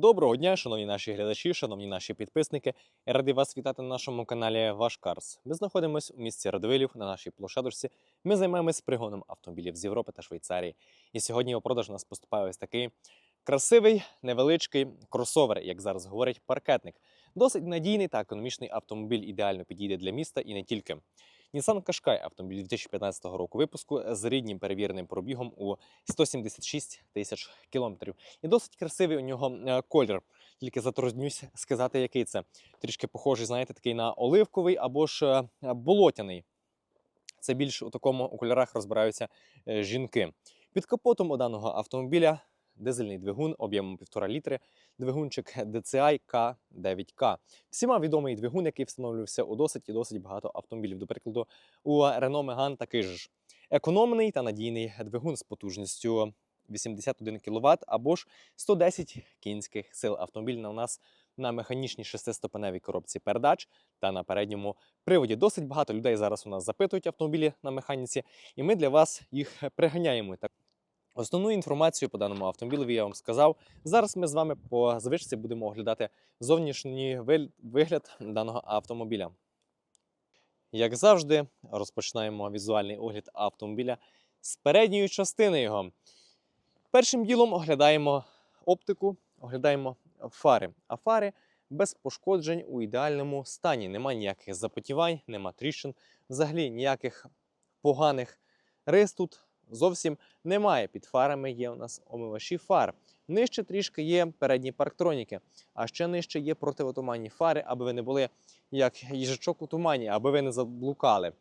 Доброго дня, шановні наші глядачі, шановні наші підписники. Я вас вітати на нашому каналі Ваш Карс. Ми знаходимося у місті Радивилів на нашій площадочці. Ми займаємось пригоном автомобілів з Європи та Швейцарії. І сьогодні у продаж у нас поступає ось такий красивий невеличкий кросовер, як зараз говорять, паркетник. Досить надійний та економічний автомобіль ідеально підійде для міста і не тільки. Nissan Qashqai – автомобіль 2015 року випуску з ріднім перевіреним пробігом у 176 тисяч кілометрів. І досить красивий у нього е, колір. Тільки затруднюсь сказати, який це. Трішки похожий, знаєте, такий на оливковий або ж е, болотяний. Це більш у такому у кольорах розбираються е, жінки. Під капотом у даного автомобіля дизельний двигун об'ємом 1,5 літри, двигунчик DCI K9K. Всіма відомий двигун, який встановлювався у досить і досить багато автомобілів. До прикладу, у Renault Megane такий ж економний та надійний двигун з потужністю 81 кВт або ж 110 кінських сил. Автомобіль на у нас на механічній шестиступеневій коробці передач та на передньому приводі. Досить багато людей зараз у нас запитують автомобілі на механіці, і ми для вас їх приганяємо. Основну інформацію по даному автомобілеві я вам сказав. Зараз ми з вами по звичці будемо оглядати зовнішній вигляд даного автомобіля. Як завжди, розпочинаємо візуальний огляд автомобіля з передньої частини його. Першим ділом оглядаємо оптику, оглядаємо фари. А фари без пошкоджень у ідеальному стані. Нема ніяких запотівань, нема тріщин, взагалі ніяких поганих рис тут зовсім немає. Під фарами є у нас омивачі фар. Нижче трішки є передні парктроніки, а ще нижче є противотуманні фари, аби ви не були як їжачок у тумані, аби ви не заблукали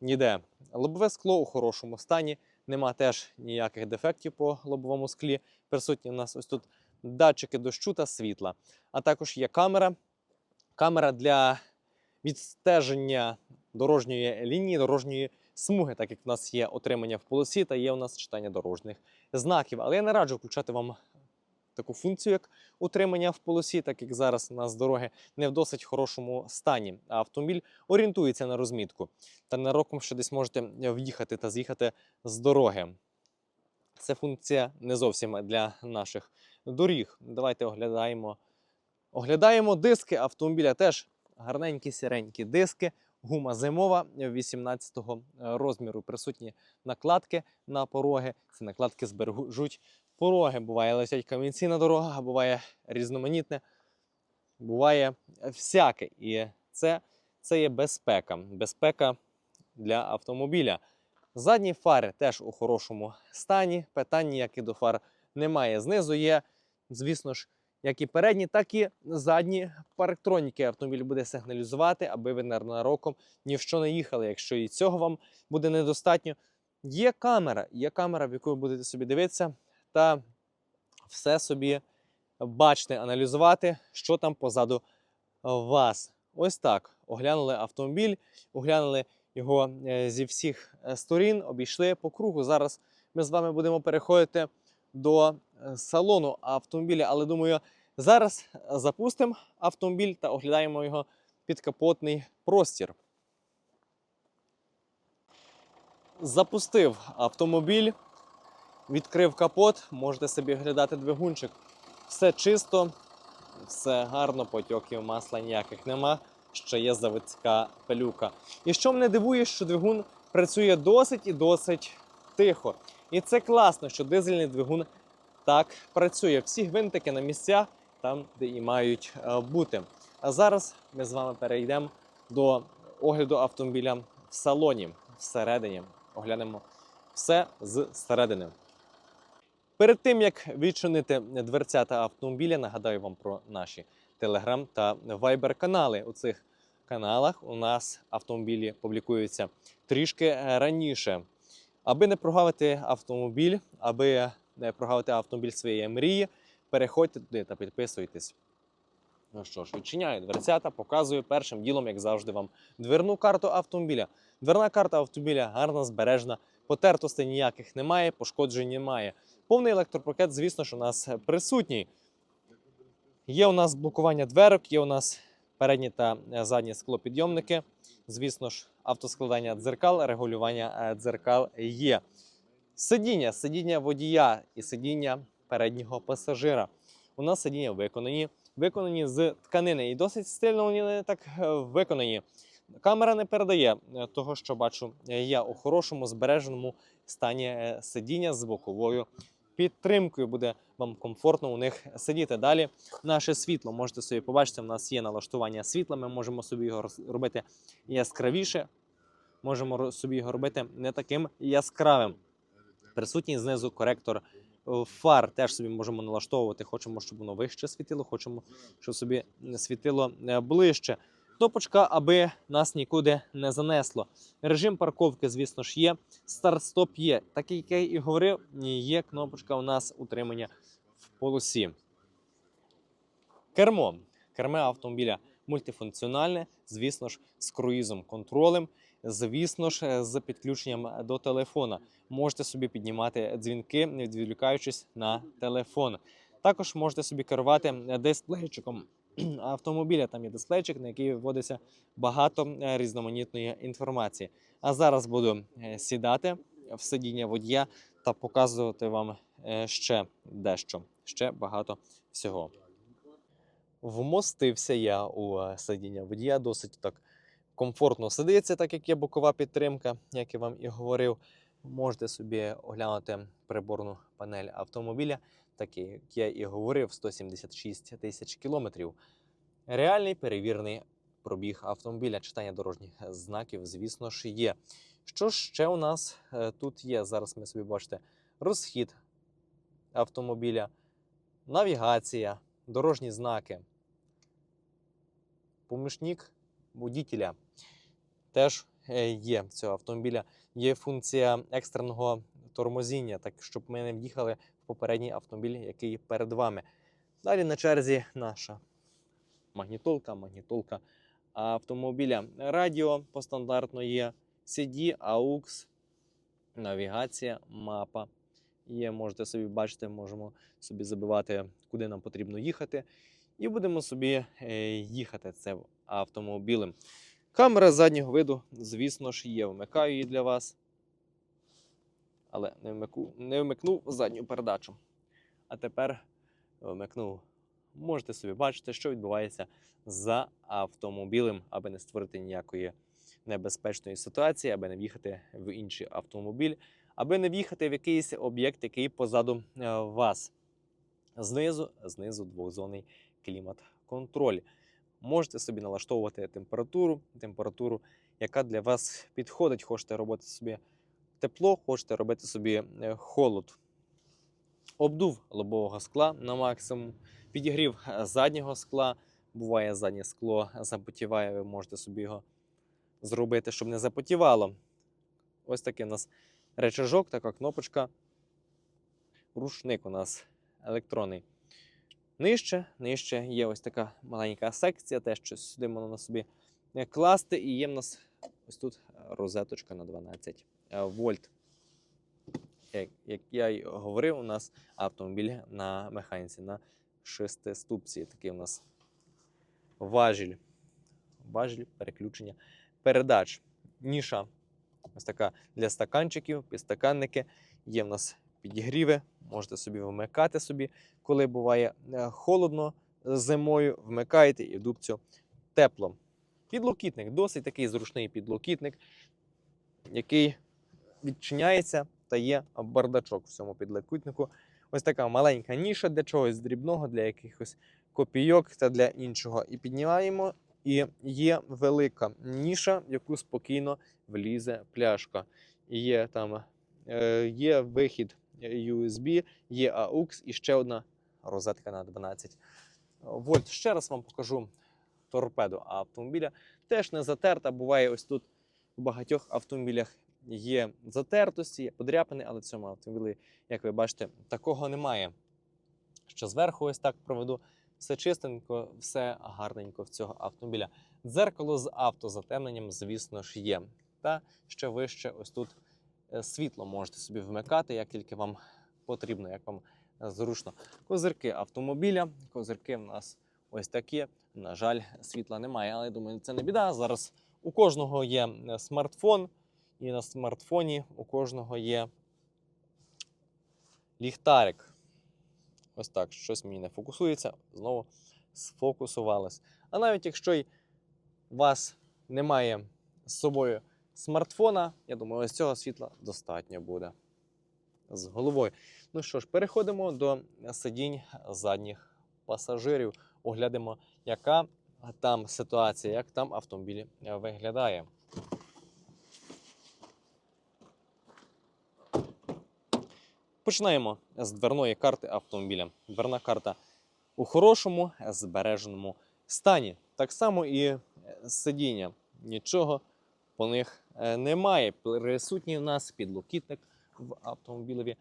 ніде. Лобове скло у хорошому стані, нема теж ніяких дефектів по лобовому склі. Присутні у нас ось тут датчики дощу та світла. А також є камера. Камера для відстеження дорожньої лінії, дорожньої смуги, так як в нас є отримання в полосі та є у нас читання дорожніх знаків. Але я не раджу включати вам таку функцію, як утримання в полосі, так як зараз у нас дороги не в досить хорошому стані. А автомобіль орієнтується на розмітку. Та ненароком ще десь можете в'їхати та з'їхати з дороги. Це функція не зовсім для наших доріг. Давайте оглядаємо. Оглядаємо диски автомобіля. Теж гарненькі сіренькі диски. Гума зимова 18-го розміру. Присутні накладки на пороги. Ці накладки збережуть пороги. Буває летять камінці на дорогах, буває різноманітне, буває всяке. І це, це є безпека. Безпека для автомобіля. Задні фари теж у хорошому стані. Питань ніяких до фар немає. Знизу є, звісно ж, як і передні, так і задні парктроніки. Автомобіль буде сигналізувати, аби ви ненароком ні в що не їхали. Якщо і цього вам буде недостатньо. Є камера, є камера, в яку ви будете собі дивитися, та все собі бачити, аналізувати, що там позаду вас. Ось так. Оглянули автомобіль, оглянули його е, зі всіх е, сторін, обійшли по кругу. Зараз ми з вами будемо переходити до е, салону автомобіля. Але думаю, зараз запустимо автомобіль та оглядаємо його підкапотний простір. Запустив автомобіль, відкрив капот, можете собі оглядати двигунчик. Все чисто, все гарно, потьоків масла ніяких нема. Ще є заводська пилюка. І що мене дивує, що двигун працює досить і досить тихо. І це класно, що дизельний двигун так працює. Всі гвинтики на місцях там, де і мають е, бути. А зараз ми з вами перейдемо до огляду автомобіля в салоні всередині. Оглянемо все з середини. Перед тим як відчинити дверцята автомобіля, нагадаю вам про наші Telegram та Viber канали. У цих каналах у нас автомобілі публікуються трішки е, раніше. Аби не прогавити автомобіль, аби не прогавити автомобіль своєї мрії, переходьте туди та підписуйтесь. Ну що ж, відчиняю дверцята, показую першим ділом, як завжди, вам дверну карту автомобіля. Дверна карта автомобіля гарна, збережна, потертостей ніяких немає, пошкоджень немає. Повний електропакет, звісно ж, у нас присутній. Є у нас блокування дверок, є у нас передні та е, задні склопідйомники. Звісно ж, автоскладання дзеркал, регулювання е, дзеркал є. Сидіння, сидіння водія і сидіння переднього пасажира. У нас сидіння виконані, виконані з тканини і досить стильно вони так е, виконані. Камера не передає е, того, що бачу я у хорошому збереженому стані сидіння з боковою підтримкою. Буде вам комфортно у них сидіти. Далі наше світло можете собі побачити. У нас є налаштування світла. Ми можемо собі його робити яскравіше. Можемо собі його робити не таким яскравим. Присутній знизу коректор фар. Теж собі можемо налаштовувати. Хочемо, щоб воно вище світило, хочемо, щоб собі світило е, ближче. Кнопочка, аби нас нікуди не занесло. Режим парковки, звісно ж, є. Старт-стоп є. Так як я і говорив, є кнопочка у нас утримання в полосі. Кермо. Керме автомобіля мультифункціональне, звісно ж, з круїзом контролем, звісно ж, з підключенням до телефона. Можете собі піднімати дзвінки, не відволікаючись на телефон. Також можете собі керувати дисплейчиком автомобіля. Там є дисплейчик, на який вводиться багато е, різноманітної інформації. А зараз буду е, сідати в сидіння водія та показувати вам е, ще дещо, ще багато всього. Вмостився я у сидіння водія, досить так комфортно сидиться, так як є бокова підтримка, як я вам і говорив. Можете собі оглянути приборну панель автомобіля, так як я і говорив, 176 тисяч кілометрів. Реальний перевірений пробіг автомобіля, читання дорожніх знаків, звісно ж, є. Що ще у нас е, тут є? Зараз ми собі бачите розхід автомобіля, навігація, дорожні знаки, помічник водителя. Теж е, є цього автомобіля. Є функція екстреного тормозіння, так щоб ми не в'їхали попередній автомобіль, який перед вами. Далі на черзі наша магнітолка, магнітолка автомобіля. Радіо по стандартно є. CD, AUX, навігація, мапа. Є, можете собі бачити, можемо собі забивати, куди нам потрібно їхати. І будемо собі е, їхати цим автомобілем. Камера заднього виду, звісно ж, є. Вмикаю її для вас. Але не, вмику, не вмикнув задню передачу. А тепер вмикнув. Можете собі бачити, що відбувається за автомобілем, аби не створити ніякої небезпечної ситуації, аби не в'їхати в інший автомобіль, аби не в'їхати в якийсь об'єкт, який позаду е, вас. Знизу, знизу двохзонний клімат-контроль. Можете собі налаштовувати температуру, температуру, яка для вас підходить. Хочете робити собі тепло, хочете робити собі е, холод. Обдув лобового скла на максимум, підігрів е, заднього скла. Буває заднє скло запотіває, ви можете собі його зробити, щоб не запотівало. Ось такий у нас речажок, така кнопочка. Рушник у нас електронний. Нижче, нижче є ось така маленька секція, теж щось сюди можна на собі е, класти. І є в нас ось тут розеточка на 12 е, вольт. Як, як я й говорив, у нас автомобіль на механіці на шестиступці. Такий у нас важіль. Важіль переключення передач. Ніша ось така для стаканчиків, підстаканники. Є в нас підігріви, можете собі вмикати собі, коли буває е, холодно зимою, вмикаєте і в дубцю тепло. Підлокітник, досить такий зручний підлокітник, який відчиняється та є бардачок в цьому підлокітнику. Ось така маленька ніша для чогось дрібного, для якихось копійок та для іншого. І піднімаємо, і є велика ніша, в яку спокійно влізе пляшка. І є там е, є вихід USB, є AUX і ще одна розетка на 12 вольт. Ще раз вам покажу торпеду автомобіля. Теж не затерта. Буває ось тут у багатьох автомобілях є затертості, є подряпини, але цьому автомобілі, як ви бачите, такого немає. Що зверху ось так проведу. Все чистенько, все гарненько в цього автомобіля. Дзеркало з автозатемненням, звісно ж, є. Та ще вище, ось тут е, світло можете собі вмикати, як тільки вам потрібно, як вам е, зручно. Козирки автомобіля. Козирки в нас ось такі. На жаль, світла немає, але я думаю, це не біда. Зараз у кожного є е, смартфон, і на смартфоні у кожного є ліхтарик. Ось так, щось мені не фокусується, знову сфокусувалось. А навіть якщо у вас немає з собою смартфона, я думаю, ось цього світла достатньо буде з головою. Ну що ж, переходимо до сидінь задніх пасажирів. Оглянемо, яка там ситуація, як там автомобіль виглядає. Починаємо з дверної карти автомобіля. Дверна карта у хорошому збереженому стані. Так само і е, сидіння. Нічого по них е, немає. Присутній у нас підлокітник в автомобілеві.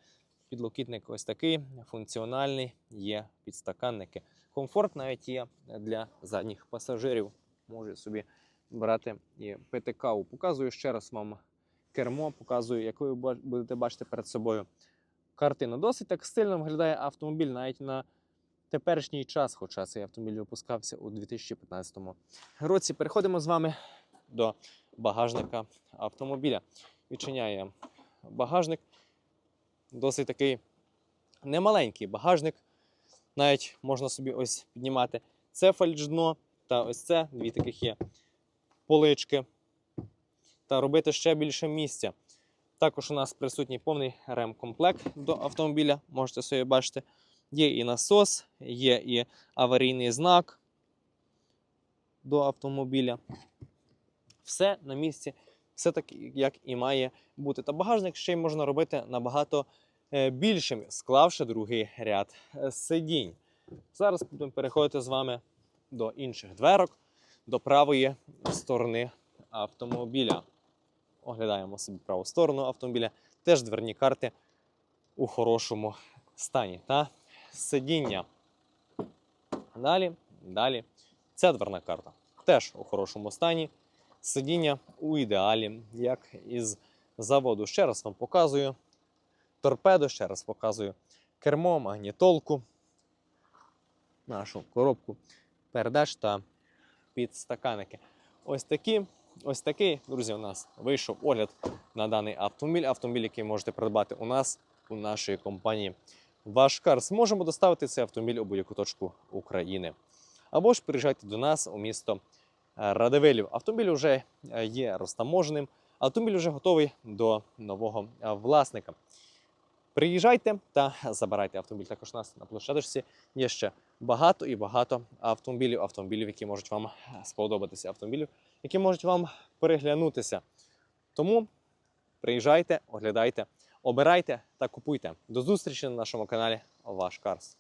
Підлокітник ось такий функціональний, є підстаканники. Комфорт навіть є для задніх пасажирів. Може собі брати і пити каву. Показую ще раз вам кермо, показую, ви будете бачити перед собою картину. Досить так стильно виглядає автомобіль навіть на теперішній час, хоча цей автомобіль випускався у 2015 році. Переходимо з вами до багажника автомобіля. Відчиняє багажник. Досить такий немаленький багажник. Навіть можна собі ось піднімати це фальшдно та ось це дві таких є полички. Та робити ще більше місця. Також у нас присутній повний ремкомплект до автомобіля. Можете собі бачити. Є і насос, є і аварійний знак до автомобіля. Все на місці, все так, як і має бути. Та багажник ще й можна робити набагато е, більшим, склавши другий ряд е, сидінь. Зараз будемо переходити з вами до інших дверок, до правої сторони автомобіля. Оглядаємо собі праву сторону автомобіля. Теж дверні карти у хорошому стані. Та сидіння. Далі, далі. Ця дверна карта теж у хорошому стані. Сидіння у ідеалі, як із заводу. Ще раз вам показую. Торпедо, ще раз показую кермо, магнітолку, нашу коробку передач та підстаканники. Ось такі, ось такий, друзі, у нас вийшов огляд на даний автомобіль. Автомобіль, який можете придбати у нас, у нашої компанії Вашкар. Зможемо доставити цей автомобіль у будь-яку точку України. Або ж приїжджайте до нас у місто е, Радивилів. Автомобіль вже е, є розтаможеним, автомобіль вже готовий до нового е, власника. Приїжджайте та забирайте автомобіль. Також у нас на площадочці є ще багато і багато автомобілів, автомобілів, які можуть вам сподобатися, автомобілів, які можуть вам переглянутися. Тому приїжджайте, оглядайте, обирайте та купуйте. До зустрічі на нашому каналі Ваш Карс.